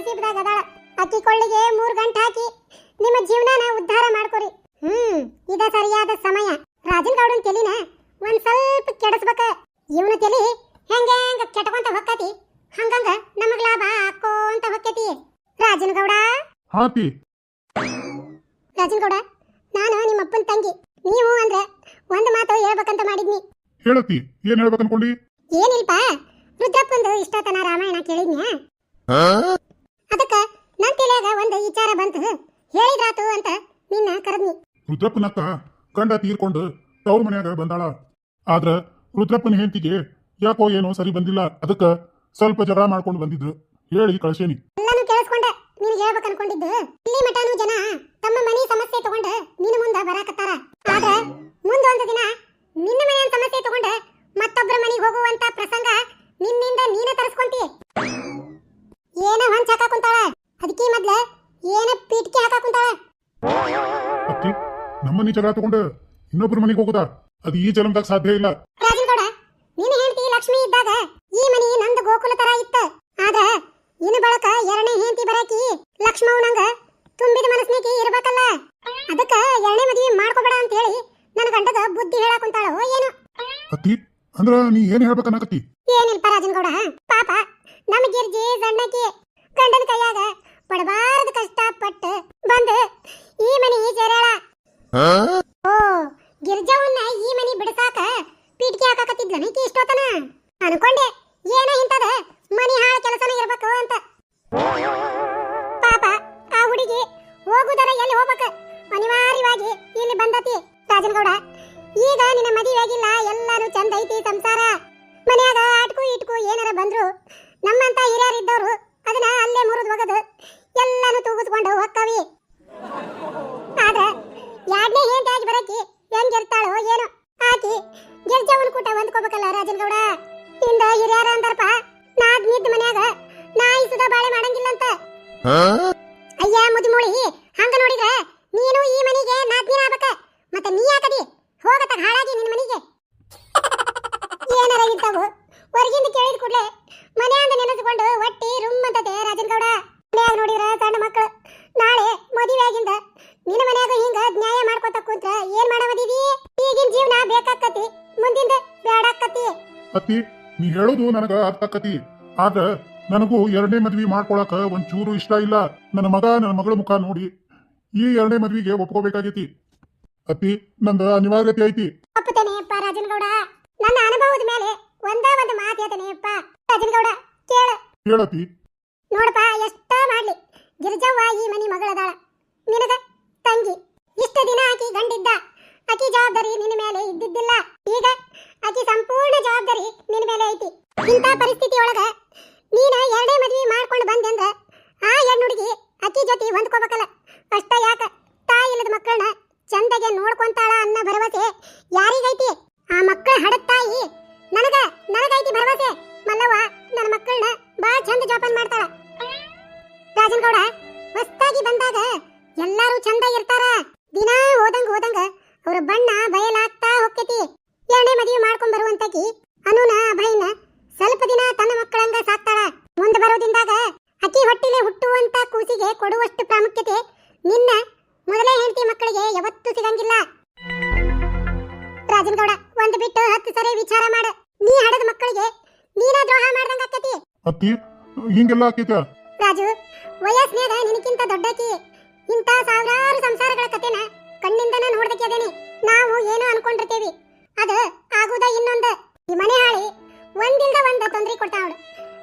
ನಸೀಬ್ದಾಗ ಅದಾಳ. ಅಕ್ಕಿ ಕೊಳ್ಳಿಗೆ ಮೂರ್ ಗಂಟೆ ಹಾಕಿ ನಿಮ್ಮ ಜೀವನನ ಉದ್ಧಾರ ಮಾಡ್ಕೊರಿ. ಹ್ಮ್ ಇದ ಸರಿಯಾದ ಸಮಯ. ರಾಜನ್ ಗೌಡನ್ ತೆಲಿನ ಒಂದ್ ಸ್ವಲ್ಪ ಕೆಡಸ್ಬೇಕ. ಇವನ ತೆಲಿ ಹೆಂಗ ಹೆಂಗ ಕೆಟ್ಕೊಂತ ಹೊಕ್ಕತಿ? ಹಂಗಂಗ ನಮಗ್ ಲಾಭ ಹಾಕೋಂತ ಹೊಕ್ಕತಿ. ರಾಜನ್ ಗೌಡ? ಹಾಪಿ. ಅತ್ತಿ ರಾಜನ್ ಗೌಡ ನಾನು ನಿಮ್ಮ ಅಪ್ಪನ ತಂಗಿ. ನೀವು ಅಂದ್ರೆ ಒಂದ್ ಮಾತು ಹೇಳ್ಬೇಕಂತ ಮಾಡಿದ್ನಿ. ಹೇಳತಿ ಏನ್ ಹೇಳ್ಬೇಕನ್ಕೊಂಡಿ? ಏನಿಲ್ಪ ವೃದ್ಧಪ್ಪಂದು ಇಷ್ಟತನ ರಾಮಾಯಣ ಕೇಳಿದ್ನ್ಯಾ? ಅದಕ್ಕ ನನ್ ತಲೆಯಾಗ ಒಂದು ವಿಚಾರ ಬಂತು. ಹೇಳಿದ್ರಾತು ಅಂತ ನಿನ್ನ ಕರೆದ್ನಿ. ರುದ್ರಪ್ಪನಕ್ಕ ಗಂಡ ತೀರ್ಕೊಂಡು ತವ್ರ ಮನ್ಯಾಗ ಬಂದಾಳ. ಆದ್ರ ರುದ್ರಪ್ಪನ ಹೆಂಡತಿಗೆ ಯಾಕೋ ಏನೋ ಸರಿ ಬಂದಿಲ್ಲ. ಅದಕ್ಕ ಸ್ವಲ್ಪ ಜಗಳ ಮಾಡ್ಕೊಂಡು ಬಂದಿದ್ರು. ಹೇಳಿ ಕಳ್ಸೇನಿ. ಎಲ್ಲಾನು ಕೇಳಿಸ್ಕೊಂಡೆ ನೀನು ಹೇಳ್ಬೇಕು ಅನ್ಕೊಂಡಿದ್ದು ಇಲ್ಲಿ ಮಠಾನು ಜನ ತಮ್ಮ ಮನೆ ಸಮಸ್ಯೆ ತಗೊಂಡ ನಿನ್ನ ಮುಂದ ಬರಾಕತ್ತಾರ. ಆದ್ರ ನಮ್ಮನೆ ಚಲ ತಗೊಂಡು ಇನ್ನೊಬ್ರ ಮನೆಗೆ ಹೋಗುದಾ? ಅದು ಈ ಜನ್ಮದಾಗ ಸಾಧ್ಯ ಇಲ್ಲ. ರಾಜನಗೌಡ ನಿನ್ನ ಹೆಂಡತಿ ಲಕ್ಷ್ಮಿ ಇದ್ದಾಗ ಈ ಮನಿ ನಂದ ಗೋಕುಲ ತರ ಇತ್ತ. ಆದ್ರ ಇನ್ನು ಬಳಕ ಎರಡನೇ ಹೆಂಡತಿ ಬರಾಕಿ ಲಕ್ಷ್ಮವ್ನಂಗ ತುಂಬಿದ ಮನಸ್ಸಿನಾಗಿ ಇರ್ಬೇಕಲ್ಲ. ಅದಕ್ಕ ಎರಡನೇ ಮದುವೆ ಮಾಡ್ಕೋಬೇಡ ಅಂತ ಹೇಳಿ ನನ್ನ ಗಂಡಗ ಬುದ್ಧಿ ಹೇಳಾಕ್ ಕುಂತಾಳೋ ಏನು. ಅತ್ತಿ ಅಂದ್ರ ನೀ ಏನ್ ಹೇಳ್ಬೇಕನ್ನಕತ್ತಿ? ಏನಿಲ್ಪ ರಾಜನಗೌಡ ಪಾಪ ನಮ್ಮ ಗಿರ್ಜಿ ಸಣ್ಣಕಿ ಗಂಡನ ಕೈಯಾಗ ಕಷ್ಟ ಕಷ್ಟಪಟ್ಟು ಬಂದು ಈ ಮನಿ ಸೇರ್ಯಾಳ. ಓ ಗಿರ್ಜಾವನ್ನ ಈ ಮನಿ ಬಿಡಸಾಕ ಪೀಟ್ಕಿ ಹಾಕಾಕತ್ತಿದ್ಲ ನೀಕಿ ಇಷ್ಟೋತನ? ಅನ್ಕೊಂಡೆ ಏನೋ ಇಂತದ ಮುದಿಮೂಳಿ ಹಂಗ ನೋಡಿದ್ರೆ ನೀನು ಈ ಮನೆಗೆ ನಾದ್ನಿನ ಆಗ್ಬೇಕ? ಮತ್ತೆ ನೀ ಯಾಕದಿ? ಹೋಗತ್ತ ಹಾಳಾಗಿ ನಿನ್ನ ಮನೆಗೆ. ಏನಾರ ಇರ್ತಾವು ಹೊರಗಿಂದ ಕೇಳಿದ ಕೂಡ್ಲೆ ಮನ್ಯಾಂದ ನೆನೆಸ್ಕೊಂಡು ಒಟ್ಟಿ ರುಮ್ ಅಂತತೆ ರಾಜನಗೌಡ. ಮನ್ಯಾಗ ನೋಡಿದ್ರ ಸಣ್ಣ ಮಕ್ಕಳು ನಾಳೆ ಮದುವೆ ಆಗಿಂದ ನಿನ್ನ ಮನ್ಯಾಗ ಹಿಂಗ ನ್ಯಾಯ ಮಾಡ್ಕೊತ ಕೂತ್ರ ಏನ್ ಮಾಡವದೀವಿ ಈಗಿನ ಜೀವನ ಬೇಕಾಕತಿ, ಮುಂದಿಂದ ಬೇಡಾಕತಿ ಅತ್ತಿ, ನೀ ಹೇಳೋದು ನನಗ ಅರ್ಥ ಆಕತಿ. ಆದ್ರ ನನಗೂ ಎರಡನೇ ಮದ್ವಿ ಮಾಡ್ಕೊಳಕ ಒಂಚೂರು ಇಷ್ಟ ಇಲ್ಲ. ನನ್ನ ಮಗ ನನ್ನ ಮಗಳ ಮುಖ ನೋಡಿ. ಈ ಎರಡನೇ ಮದ್ವಿಗೆ ಒಪ್ಕೋಬೇಕಾಗೈತಿ. ಅತ್ತಿ ನಂದ ಅನಿವಾರ್ಯತೆ ಐತಿ. ಒಪ್ಪುತ್ತೇನೆಯಪ್ಪ ರಾಜನಗೌಡ. ನನ್ನ ಅನುಭವದ ಮೇಲೆ ಒಂದೇ ಒಂದು ಮಾತು ಹೇಳ್ತೇನೆಯಪ್ಪ. ರಾಜನಗೌಡ ಕೇಳು. ಹೇಳತಿ ನೋಡಪ್ಪ ಎಷ್ಟ ಮಾಡ್ಲಿ. ಗಿರಿಜವ್ವ ಈ ಮನಿ ಮಗಳದಾಳ. ನಿನಗ ತಂಗಿ. ಇಷ್ಟ ದಿನ ಆಕಿ ಗಂಡಿದ್ದ. ಆಕಿ ಜವಾಬ್ದಾರಿ ನಿನ್ನ ಮೇಲೆ ಕೊಡುವಷ್ಟು ಪ್ರಾಮುಖ್ಯತೆ ನಿನ್ನ ಮೊದಲೇ ಹೆಂಡತಿ ಮಕ್ಕಳಿಗೆ ಯಾವತ್ತೂ ಸಿಗಂಗಿಲ್ಲ. ರಾಜನಗೌಡ ಒಂದು ಬಿಟ್ಟು ಹತ್ತು ಸರಿ ವಿಚಾರ ಮಾಡ. ನೀ ಹಡದ ಮಕ್ಕಳಿಗೆ ನೀನ ದ್ರೋಹ ಮಾಡ್ದಂಗ ಆಕತಿ? ಅತ್ತಿ ಹಿಂಗೆಲ್ಲ ಆಕೈತ? ರಾಜು ವಯಸ್ಸಿನಾಗ ನಿನಕ್ಕಿಂತ ದೊಡ್ಡಕಿ ಇಂಥ ಸಾವಿರಾರು ಸಂಸಾರಗಳ ಕತೆನ ಕಣ್ಣಿಂದನ ನೋಡ್ದಕ್ಕೆ ಅದೇನಿ. ನಾವು ಏನೋ ಅನ್ಕೊಂಡಿರ್ತೀವಿ. ಅದು ಆಗುದ ಇನ್ನೊಂದು. ಈ ಮನೆ ಹಾಳಿ ಒಂದಿಲ್ದ ಒಂದ ತೊಂದ್ರೆ ಕೊಡ್ತಾವ್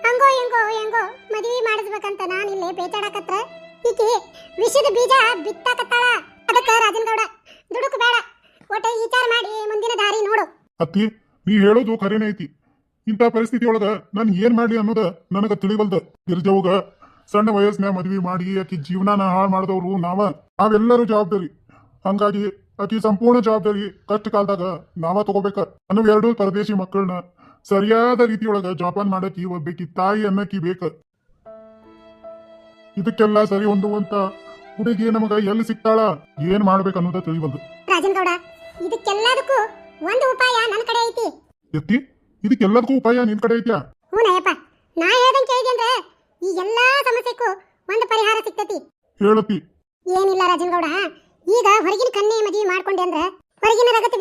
ಹಂಗೋ ಹೆಂಗೋ ಹೆಂಗೋ ಮದುವೆ ಮಾಡಿಸ್ಬೇಕಂತ ನಾನಿಲ್ಲೇ ಬೇಟಾಡಕತ್ರ ಈಕಿ ವಿಷದ ಬೀಜ ಬಿತ್ತಾಕತ್ತಾಳ. ಅದಕ್ಕ ರಾಜನಗೌಡ, ದುಡುಕು ಬೇಡ. ವಿಚಾರ ಮಾಡಿ ಮುಂದಿನ ದಾರಿ ನೋಡು. ಅತ್ತಿ, ನೀ ಹೇಳೋದು ಖರೇನೆ ಐತಿ. ಇಂಥ ಪರಿಸ್ಥಿತಿ ಒಳಗ ನಾನು ಏನ್ ಮಾಡ್ಲಿ ಅನ್ನೋದ ನನಗ ತಿಳಿವಲ್ದ. ಗಿರ್ಜವ್ಗ ಸಣ್ಣ ವಯಸ್ಸಿನ ಮದ್ವಿ ಮಾಡಿ ಆಕಿ ಜೀವನಾನ ಹಾಳು ಮಾಡಿದವ್ರು ನಾವ. ನಾವೆಲ್ಲರೂ ಜವಾಬ್ದಾರಿ. ಹಂಗಾಗಿ ಆಕಿ ಸಂಪೂರ್ಣ ಜವಾಬ್ದಾರಿ ಕಷ್ಟ ಕಾಲದಾಗ ನಾವ ತಗೋಬೇಕ ಅನ್ನೋ ಎರಡು ಪರದೇಶಿ ಮಕ್ಕಳನ್ನ ಸರಿಯಾದ ರೀತಿಯೊಳಗ ಜೋಪಾನ ಮಾಡಕ್ಕೆ ಒಬ್ಬಾಕಿ ತಾಯಿ ಅನ್ನಕ್ಕಿ ಬೇಕ. ಇದಕ್ಕೆಲ್ಲ ಸರಿ ಹೊಂದುವಂತ ಹುಡುಗಿ ನಮಗ ಎಲ್ಲಿ ಸಿಗ್ತಾಳ? ಏನ್ ಮಾಡ್ಬೇಕು ಅನ್ನೋದ ತಿಳಿಬಂದು ರಾಜನಗೌಡ ಇದಕ್ಕೆಲ್ಲದಕ್ಕೂ ಒಂದು ಉಪಾಯ ನನ್ನ ಕಡೆ ಐತಿ. ಎತ್ತಿ ಇದಕ್ಕೆಲ್ಲದಕ್ಕೂ ಉಪಾಯ ನಿನ್ ಕಡೆ ಐತ್ಯಾ? ಹೂನಯ್ಯಪ್ಪ ನಾ ಹೇಳ್ದಂಗ್ ಕೇಳಿದೆ ಈ ಎಲ್ಲಾ ಸಮಸ್ಯೆಕ್ಕೂ ಒಂದು ಪರಿಹಾರ ಸಿಗ್ತತಿ. ಹೇಳತ್ತಿ. ಏನಿಲ್ಲ ರಾಜನಗೌಡ ಈಗ ಹೊರಗಿನ ಕನ್ನೆ ಮದುವೆ ಮಾಡ್ಕೊಂಡೆ ಅಂದ್ರೆ ಹೊರಗಿನ ರಗತಿ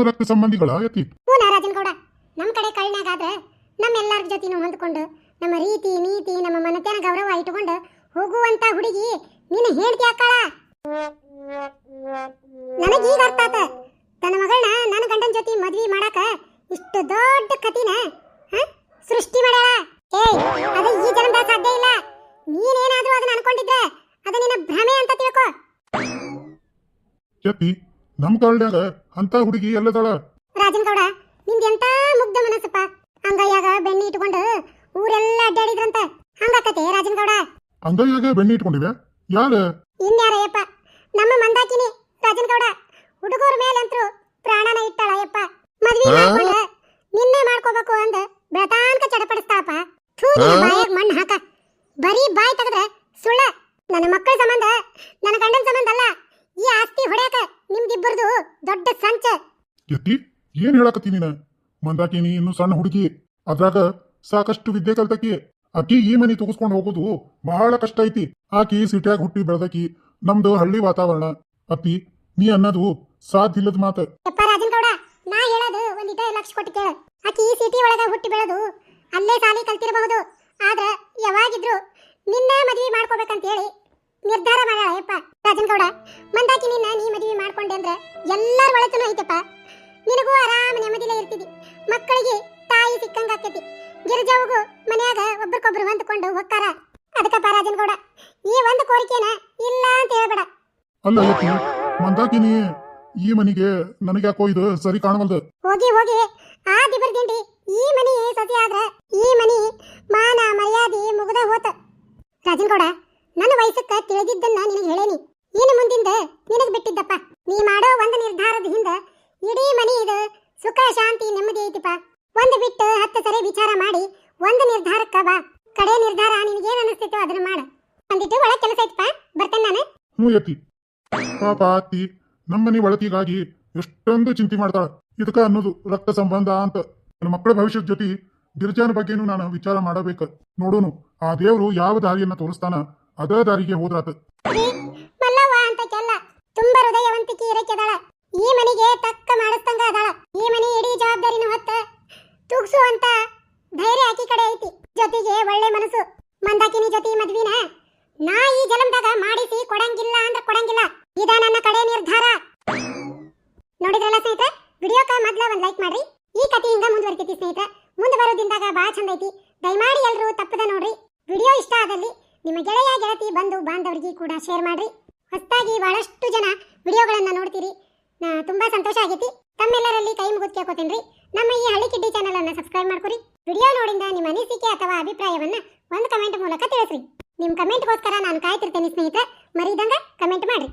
ನಮ್ಮ ರಕ್ತ ಸಂಬಂಧಿಗಳ ಯತಿ. ಹ್ಞೂ ರಾಜನಗೌಡ ನಮ್ಮ ಕಡೆ ಕಳ್ನಾಗಾದ್ರ ನಮ್ಮೆಲ್ಲರ ಜೊತೆನೂ ಹೊಂದ್ಕೊಂಡು ನಮ್ಮ ರೀತಿ, ನೀತಿ, ನಮ್ಮ ಮನತೆನ ಗೌರವ ಇಟ್ಕೊಂಡು ಹೋಗುವಂತ ಹುಡುಗಿ ನಿನ್ನ ಹೇಳ್ತಿ ಅಕ್ಕಾಳ ನನಗೀಗ ಅರ್ಥ ಆತ ತನ್ನ ಮಗಳನ್ನ ನನ್ನ ಗಂಡನ ಜೊತೆ ಮದ್ವಿ ಮಾಡಾಕ ಇಷ್ಟು ದೊಡ್ಡ ಕತಿನ ಹ? ಸೃಷ್ಟಿ ಮಾಡ್ಯಾಳ ಏಯ್ ಅದು ಈ ಜನ್ಮದಾಗ ಸಾಧ್ಯ ಇಲ್ಲ ನೀನೇನಾದ್ರೂ ಅದನ್ನ ಅನ್ಕೊಂಡಿದ್ರೆ ಅದು ನಿನ್ನ ಭ್ರಮೆ ಅಂತ ತಿಳ್ಕೊ ಯತಿ ನಮ್ ಕಾಲ್ನ್ಯಾಗ ಅಂತ ಹುಡುಗಿ ಎಲ್ಲದಾಳ? ರಾಜನಗೌಡ ನಿಂದ ಎಂತ ಮುಗ್ಧ ಮನಸ್ಸಪ್ಪ? ಅಂಗೈಯಾಗ ಬೆಣ್ಣೆ ಇಟ್ಕೊಂಡು ಊರೆಲ್ಲ ಅಡ್ಡಾಡಿದ್ರಂತ ಹಂಗಾಕತೆ ರಾಜನಗೌಡ ಅಂಗೈಯಾಗ ಬೆಣ್ಣೆ ಇಟ್ಕೊಂಡಿವೆ ಯಾರ? ಇನ್ಯಾರಯ್ಯಪ್ಪ ನಮ್ಮ ಮಂದಾಕಿನಿ ರಾಜನಗೌಡ ಹುಡುಗರ ಮೇಲಂತ್ರು ಪ್ರಾಣನ ಇಟ್ಟಾಳ ಯಪ್ಪ ಮದ್ವಿ ಮಾಡ್ಕೊಂಡ ನಿನ್ನೆ ಮಾಡ್ಕೋಬೇಕು ಅಂದ ಬೆಳತಾನ್ಕ ಚಡಪಡಿಸ್ತಾಪ ಥೂ ಮಣ್ಣು ಹಾಕ. ಬರೀ ಬಾಯಿ ತೆಗೆದ್ರೆ ಸುಳ್ಳ ನನ್ನ ಮಕ್ಕಳ ಸಂಬಂಧ ನನ್ನ ಗಂಡನ ಸಂಬಂಧ ಅಲ್ಲ ಈ ಆಸ್ತಿ ಹೊಡ್ಯಾಕ ನಿಮ್ದಿಬ್ಬರದು ದೊಡ್ಡ ಸಂಚ ಯತಿ ಏನ್ ನಾ. ಮಂದಾಕಿನಿ ಇನ್ನು ಸಣ್ಣ ಹುಡುಗಿ. ಅದ್ರಾಗ ಸಾಕಷ್ಟು ವಿದ್ಯೆ ಕಲ್ತಕಿ ಅಕ್ಕಿ ಈ ಮನಿ ತಗಸ್ಕೊಂಡು ಹೋಗೋದು ಬಹಳ ಕಷ್ಟ ಐತಿ. ಆಕಿ ಸಿಟ್ಯಾಗ ಹುಟ್ಟಿ ಬೆಳೆದಕಿ ನಮ್ದು ಹಳ್ಳಿ ವಾತಾವರಣ. ಅತ್ತಿ ನೀ ಅನ್ನೋದು ಸಾಧ್ಯ ಇಲ್ಲದ ಮಾತು. ನಾ ಹೇಳೋದು ಒಂದಿಟ ಲಕ್ಷ ಕೊಟ್ಟು ಕೇಳು. ಆಕಿ ಈ ಸಿಟಿ ಒಳಗ ಹುಟ್ಟಿ ಬೆಳೆದು ಅಲ್ಲೇ ಸಾಲಿ ಕಲ್ತಿರಬಹುದು. ಆದ್ರ ಯಾವಾಗಿದ್ರು ನಿನ್ನ ಮದ್ವಿ ಮಾಡ್ಕೋಬೇಕಂತ ಹೇಳಿ ನಿರ್ಧಾರ ಮಾಡ್ಯಾಳ ಯಪ್ಪ ರಾಜನಗೌಡ. ಮಂದಾಕಿ ನಿನ್ನ ನೀ ಮದ್ವಿ ಮಾಡ್ಕೊಂಡೆ ಅಂದ್ರೆ ಎಲ್ಲರ ಒಳತನೂ ಐತಪ್ಪ. ನಿನಗೂ ಆರಾಮ ನೆಮ್ಮದಿಲೇ ಇರ್ತಿದಿ ಮಕ್ಕಳಿಗೆ ತಾಯಿ ಸಿಕ್ಕಂಗ ಆಕೈತಿ. ಗಿರಿಜಾವುಗೂ ಮನ್ಯಾಗ ಒಬ್ರಿಗೊಬ್ರು ಹೊಂದ್ಕೊಂಡು ಹೋಗ್ತಾರ ಅದಕ್ಕಪ್ಪ ರಾಜನಗೌಡ ಈ ಒಂದು ಕೋರಿಕೆನ ಇಲ್ಲ ಅಂತ ಹೇಳ್ಬೇಡ. ಅಲ್ಲ ಯತಿ ಮಂದಾಕಿನಿ ಈ ಮನಿಗೆ ನನಗ್ಯಾಕೋ ಇದು ಸರಿ ಕಾಣವಲ್ದು? ಹೋಗಿ ಹೋಗಿ. ಆ ದಿಬರ್ದಿಂಡಿ ಈ ಮನಿ ಸತಿ ಆದ್ರ ಈ ಮನಿ ಮಾನ ಮರ್ಯಾದೆ ಮುಗದ ಹೋತ. ರಾಜನಗೌಡ ನನ್ನ ವಯಸ್ಸಕ್ಕ ತಿಳಿದಿದ್ದನ್ನ ನಿನಗೆ ಹೇಳೇನಿ. ಇನ್ನು ಮುಂದಿಂದ ನಿನಗೆ ಬಿಟ್ಟಿದ್ದಪ್ಪ. ನೀ ಮಾಡೋ ಒಂದು ನಿರ್ಧಾರದ ಹಿಂದ ಇಡೀ ಮನಿ ಇದು ಸುಖ ಶಾಂತಿ ನೆಮ್ಮದಿ ಐತಿಪ್ಪ. ಒಂದು ಬಿಟ್ಟು ಹತ್ತು ಸರಿ ವಿಚಾರ ಮಾಡಿ ಒಂದು ನಿರ್ಧಾರಕ್ಕ ಬಾ. ಕಡೆ ನಿರ್ಧಾರ ನಿನಗೇನ್ ಅನಿಸ್ತೈತೋ ಅದನ್ನ ಮಾಡು. ಬಂದಿಟ್ಟು ಒಳ ಕೆಲಸ ಐತಪ್ಪ. ಬರ್ತೇನೆ ನಾನು. ಹ್ಞೂ ಯತಿ. ಪಾಪ ಅತ್ತಿ ನಮ್ಮನಿ ಒಳತಿಗಾಗಿ ಎಷ್ಟೊಂದು ಚಿಂತೆ ಮಾಡ್ತಾಳ. ಇದಕ್ಕ ಅನ್ನೋದು ರಕ್ತ ಸಂಬಂಧ ಅಂತ. ನನ್ನ ಮಕ್ಕಳ ಭವಿಷ್ಯದ ಜೊತೆ ಗಿರಿಜಾನ ಬಗ್ಗೆನೂ ನಾನು ವಿಚಾರ ಮಾಡಬೇಕು. ನೋಡೋನು ಆ ದೇವರು ಯಾವ ದಾರಿಯನ್ನ ತೋರಿಸ್ತಾನ ಅದೇ ದಾರಿಗೆ ಹೋದ್ರಾತ. ತುಂಬಾ ಹೃದಯವಂತಿಕೆ ಇರಕ್ಕೆದಾಳ ಈ ಮನೆಗೆ ತಕ್ಕ ಮಾಡಿಸ್ತಂಗ ಅದಾಳ ಈ ಮನೆ ಇಡೀ ಜವಾಬ್ದಾರಿನ ಹೊತ್ತ ತೂಗ್ಸುವಂತ ಧೈರ್ಯ ಆಕಿ ಕಡೆ ಐತಿ ಜೊತೆಗೆ ಒಳ್ಳೆ ಮನಸ್ಸು ಮಂದಾಕಿನಿ ಜೊತೆ ಮದ್ವಿನ ನಾ ಈ ಜಲಂದಾಗ ಮಾಡಿಸಿ ಕೊಡಂಗಿಲ್ಲ ಅಂದ್ರೆ ಕೊಡಂಗಿಲ್ಲ ಇದ ನನ್ನ ಕಡೆ ನಿರ್ಧಾರ ನೋಡಿದ್ರಲ್ಲ ಸ್ನೇಹಿತರೆ ವಿಡಿಯೋಕ ಮೊದ್ಲ ಒಂದ್ ಲೈಕ್ ಮಾಡ್ರಿ. ಈ ಕಥೆಯಿಂದ ಮುಂದುವರಿತೈತಿ ಸ್ನೇಹಿತರೆ. ಮುಂದೆ ಬರೋ ದಿನದಾಗ ಚಂದ ಐತಿ. ದಯಮಾಡಿ ಎಲ್ಲರೂ ತಪ್ಪದ ನೋಡ್ರಿ. ವಿಡಿಯೋ ಇಷ್ಟ ಆದಲ್ಲಿ ನಿಮ್ಮ ಗೆಳೆಯ, ಗೆಳತಿ, ಬಂಧು, ಬಾಂಧವರಿಗೆ ಕೂಡ ಶೇರ್ ಮಾಡ್ರಿ. ಹೊಸದಾಗಿ ಬಹಳಷ್ಟು ಜನ ವಿಡಿಯೋಗಳನ್ನು ನೋಡ್ತೀರಿ. ತುಂಬಾ ಸಂತೋಷ ಆಗೈತಿ. ತಮ್ಮೆಲ್ಲರಲ್ಲಿ ಕೈ ಮುಗಿದು ಕೇಳ್ಕೊತೇನ್ರಿ. ನಮ್ಮ ಈ ಹಳ್ಳಿ ಕಿಡ್ಡಿ ಚಾನೆಲ್ ಅನ್ನು ಸಬ್ಸ್ಕ್ರೈಬ್ ಮಾಡ್ಕೊರಿ. ವಿಡಿಯೋ ನೋಡಿಂದ ನಿಮ್ಮ ಅನಿಸಿಕೆ ಅಥವಾ ಅಭಿಪ್ರಾಯವನ್ನ ಒಂದು ಕಮೆಂಟ್ ಮೂಲಕ ತಿಳಿಸ್ರಿ. ನಿಮ್ಮ ಕಮೆಂಟ್ಗೋಸ್ಕರ ನಾನು ಕಾಯ್ತಿರ್ತೇನೆ ಸ್ನೇಹಿತರೆ. ಮರೀದಂಗ ಕಮೆಂಟ್ ಮಾಡ್ರಿ.